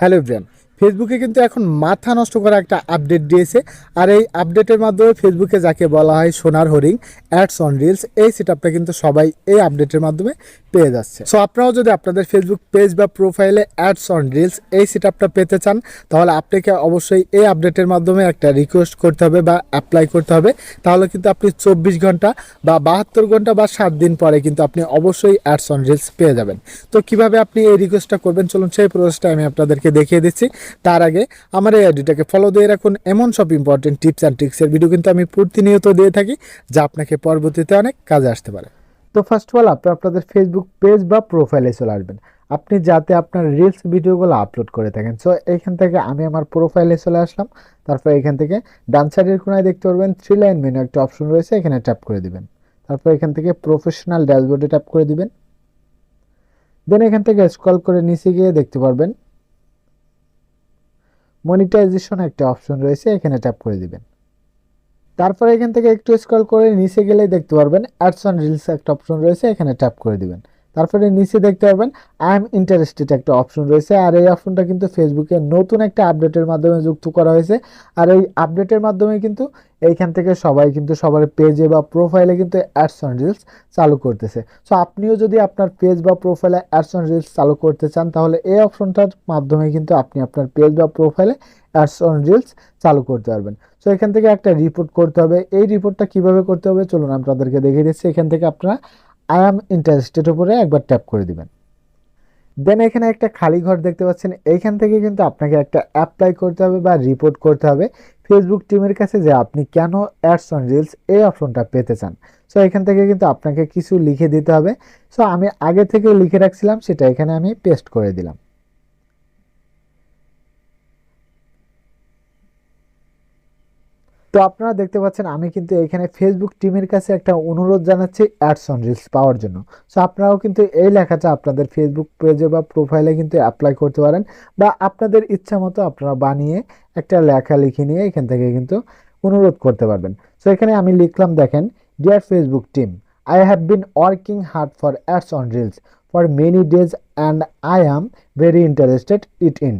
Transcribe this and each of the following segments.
Hello Brian ফেসবুকে কিন্তু এখন মাথা নষ্ট করা একটা আপডেট দিয়েছে। আর এই আপডেটের মাধ্যমে ফেসবুকে যাকে বলা হয় সোনার হরিং অ্যাডস অন রিলস এই সেটআপটা কিন্তু সবাই এই আপডেটের মাধ্যমে পেয়ে যাচ্ছে। সো আপনারাও যদি আপনাদের ফেসবুক পেজ বা প্রোফাইলে অ্যাডস অন রিলস এই সেটআপটা পেতে চান, তাহলে আপনাকে অবশ্যই এই আপডেটের মাধ্যমে একটা রিকোয়েস্ট করতে হবে বা অ্যাপ্লাই করতে হবে। তাহলে কিন্তু আপনি চব্বিশ ঘণ্টা বা বাহাত্তর ঘণ্টা বা সাত দিন পরে কিন্তু আপনি অবশ্যই অ্যাডস অন রিলস পেয়ে যাবেন। তো কীভাবে আপনি এই রিকোয়েস্টটা করবেন? চলুন সেই প্রসেসটা আমি আপনাদেরকে দেখিয়ে দিচ্ছি। তার আগে আমার এই আইডিটাকে ফলো দিয়ে রাখুন। এমন সব ইম্পর্টেন্ট টিপস অ্যান্ড ট্রিক্সের ভিডিও কিন্তু আমি প্রতিনিয়ত দিয়ে থাকি, যা আপনাকে পরবর্তীতে অনেক কাজে আসতে পারে। তো ফার্স্ট অফ অল আপনি আপনাদের ফেসবুক পেজ বা প্রোফাইলে চলে আসবেন। আপনি যাতে আপনার রিলস ভিডিওগুলো আপলোড করে থাকেন। সো এইখান থেকে আমি আমার প্রোফাইলে চলে আসলাম। তারপর এখান থেকে ডান সাইডের কোনায় দেখতে পারবেন থ্রি লাইন মেনু একটা অপশন রয়েছে, এখানে ট্যাপ করে দিবেন। তারপর এখান থেকে প্রফেশনাল ড্যাশবোর্ডে ট্যাপ করে দিবেন। দেন এখান থেকে স্ক্রল করে নিচে গিয়ে দেখতে পারবেন মনিটাইজেশন একটা অপশন রয়েছে, এখানে ট্যাপ করে দিবেন। তারপরে এখান থেকে একটু স্ক্রল করে নিচে গেলে দেখতে পারবেন অ্যাডস অন রিলস একটা অপশন রয়েছে, এখানে ট্যাপ করে দিবেন। তারপরে নিচে দেখতে পারবেন আই এম ইন্টারেস্টেড একটা অপশন রয়েছে। আর এই অপশনটা কিন্তু ফেসবুকে নতুন একটা আপডেটের মাধ্যমে যুক্ত করা হয়েছে। আর এই আপডেটের মাধ্যমে কিন্তু এইখান থেকে সবাই কিন্তু সবার পেজে বা প্রোফাইলে কিন্তু অ্যাডস অন রিলস চালু করতেছে। সো আপনিও যদি আপনার পেজ বা প্রোফাইলে অ্যাডস অন রিলস চালু করতে চান, তাহলে এই অপশনটার মাধ্যমে কিন্তু আপনি আপনার পেজ বা প্রোফাইলে অ্যাডস অন রিলস চালু করতে পারবেন। সো এখান থেকে একটা রিপোর্ট করতে হবে। এই রিপোর্টটা কীভাবে করতে হবে? চলুন আপনাদেরকে দেখিয়ে দিচ্ছি। এখান থেকে আপনারা আই অ্যাম ইন্টারেস্টেড উপরে একবার ট্যাপ করে দিবেন। দেন এখানে একটা খালি ঘর দেখতে পাচ্ছেন। এইখান থেকে কিন্তু আপনাকে একটা অ্যাপ্লাই করতে হবে বা রিপোর্ট করতে হবে। ফেসবুক টিমের কাছে যে আপনি কেন অ্যাডস অন রিলস এই অপশনটা পেতে চান। সো এখান থেকে কিন্তু আপনাকে কিছু লিখে দিতে হবে। সো আমি আগে থেকে লিখে রাখছিলাম, সেটা এখানে আমি পেস্ট করে দিলাম। তো আপনারা দেখতে পাচ্ছেন, আমি কিন্তু এখানে ফেসবুক টিমের কাছে একটা অনুরোধ জানাচ্ছি অ্যাডস অন রিলস পাওয়ার জন্য। সো আপনারাও কিন্তু এই লেখাটা আপনাদের ফেসবুক পেজে বা প্রোফাইলে কিন্তু অ্যাপ্লাই করতে পারেন বা আপনাদের ইচ্ছা মতো আপনারা বানিয়ে একটা লেখা লিখে নিয়ে এখান থেকে কিন্তু অনুরোধ করতে পারবেন। সো এখানে আমি লিখলাম, দেখেন dear Facebook team I have been working hard for ads on reels for many days and I am very interested it in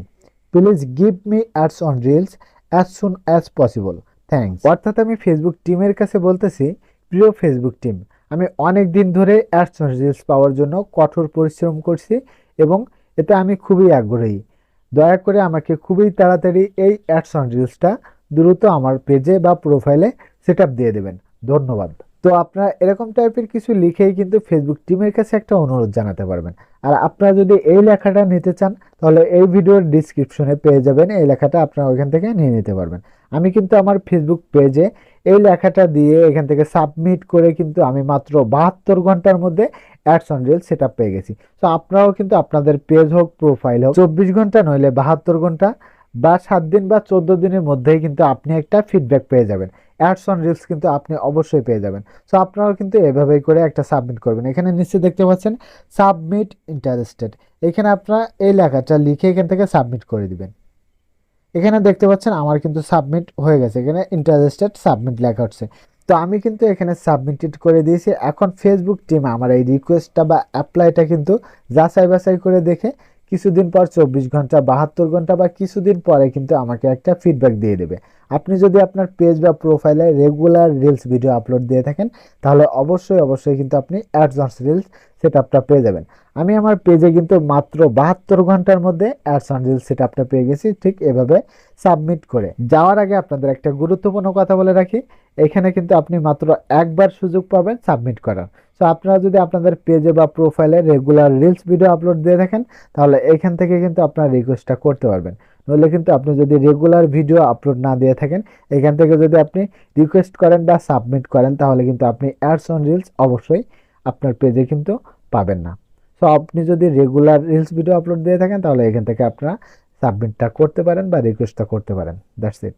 please give me ads on reels as soon as possible thanks অর্থাৎ আমি Facebook টিমের কাছে বলতেছি, প্রিয় Facebook team আমি অনেক দিন ধরে অ্যাডস রিলস পাওয়ার জন্য কঠোর পরিশ্রম করছি এবং এতে আমি খুবই আগ্রহী। দয়া করে আমাকে খুবই তাড়াতাড়ি এই অ্যাডস রিলসটা দ্রুত আমার পেজে বা প্রোফাইলে সেট দিয়ে দেবেন। ধন্যবাদ। তো আপনারা এরকম টাইপের কিছু লিখেই কিন্তু ফেসবুক টিমের কাছে একটা অনুরোধ জানাতে পারবেন। আর আপনারা যদি এই লেখাটা নিতে চান, তাহলে এই ভিডিওর ডিসক্রিপশনে পেয়ে যাবেন, এই লেখাটা আপনারা ওইখান থেকে নিয়ে নিতে পারবেন। আমি কিন্তু আমার ফেসবুক পেজে এই লেখাটা দিয়ে এখান থেকে সাবমিট করে কিন্তু আমি মাত্র বাহাত্তর ঘণ্টার মধ্যে অ্যাডস অন রিল সেট পেয়ে গেছি। তো আপনারাও কিন্তু আপনাদের পেজ হোক প্রোফাইল হোক, চব্বিশ ঘণ্টা নইলে বাহাত্তর ঘণ্টা বা সাত দিন বা চোদ্দ দিনের মধ্যেই কিন্তু আপনি একটা ফিডব্যাক পেয়ে যাবেন। অ্যাডস অন রিলস কিন্তু আপনি অবশ্যই পেয়ে যাবেন। সো আপনারাও কিন্তু এভাবেই করে একটা সাবমিট করবেন। এখানে নিশ্চয়ই দেখতে পাচ্ছেন সাবমিট ইন্টারেস্টেড এখানে আপনারা এই লেখাটা লিখে এখান থেকে সাবমিট করে দিবেন। এখানে দেখতে পাচ্ছেন, আমার কিন্তু সাবমিট হয়ে গেছে। এখানে ইন্টারেস্টেড সাবমিট লেখা হচ্ছে। তো আমি কিন্তু এখানে সাবমিটেড করে দিয়েছি। এখন ফেসবুক টিম আমার এই রিকোয়েস্টটা বা অ্যাপ্লাইটা কিন্তু যাচাই বাছাই করে দেখে কিছুদিন পর চব্বিশ ঘণ্টা, বাহাত্তর ঘণ্টা বা কিছুদিন পরে কিন্তু আমাকে একটা ফিডব্যাক দিয়ে দেবে। আপনি যদি আপনার পেজ বা প্রোফাইলে রেগুলার রিলস ভিডিও আপলোড দিয়ে থাকেন, তাহলে অবশ্যই অবশ্যই কিন্তু আপনি অ্যাডভান্স রিলস সেট আপটা পেয়ে যাবেন। আমি আমার পেজে কিন্তু মাত্র বাহাত্তর ঘণ্টার মধ্যে অ্যাডস অন রিলস সেট আপটা পেয়ে গেছি, ঠিক এভাবে সাবমিট করে। যাওয়ার আগে আপনাদের একটা গুরুত্বপূর্ণ কথা বলে রাখি, এখানে কিন্তু আপনি মাত্র একবার সুযোগ পাবেন সাবমিট করার। সো আপনারা যদি আপনাদের পেজে বা প্রোফাইলে রেগুলার রিলস ভিডিও আপলোড দিয়ে থাকেন, তাহলে এখান থেকে কিন্তু আপনার রিকোয়েস্টটা করতে পারবেন। নইলে কিন্তু আপনি যদি রেগুলার ভিডিও আপলোড না দিয়ে থাকেন, এখান থেকে যদি আপনি রিকোয়েস্ট করেন বা সাবমিট করেন, তাহলে কিন্তু আপনি অ্যাডস অন রিলস অবশ্যই আপনার পেজে কিন্তু পাবেন না। সো আপনি যদি রেগুলার রিলস ভিডিও আপলোড দিয়ে থাকেন, তাহলে এখান থেকে আপনারা সাবমিটটা করতে পারেন বা রিকোয়েস্টটা করতে পারেন। That's it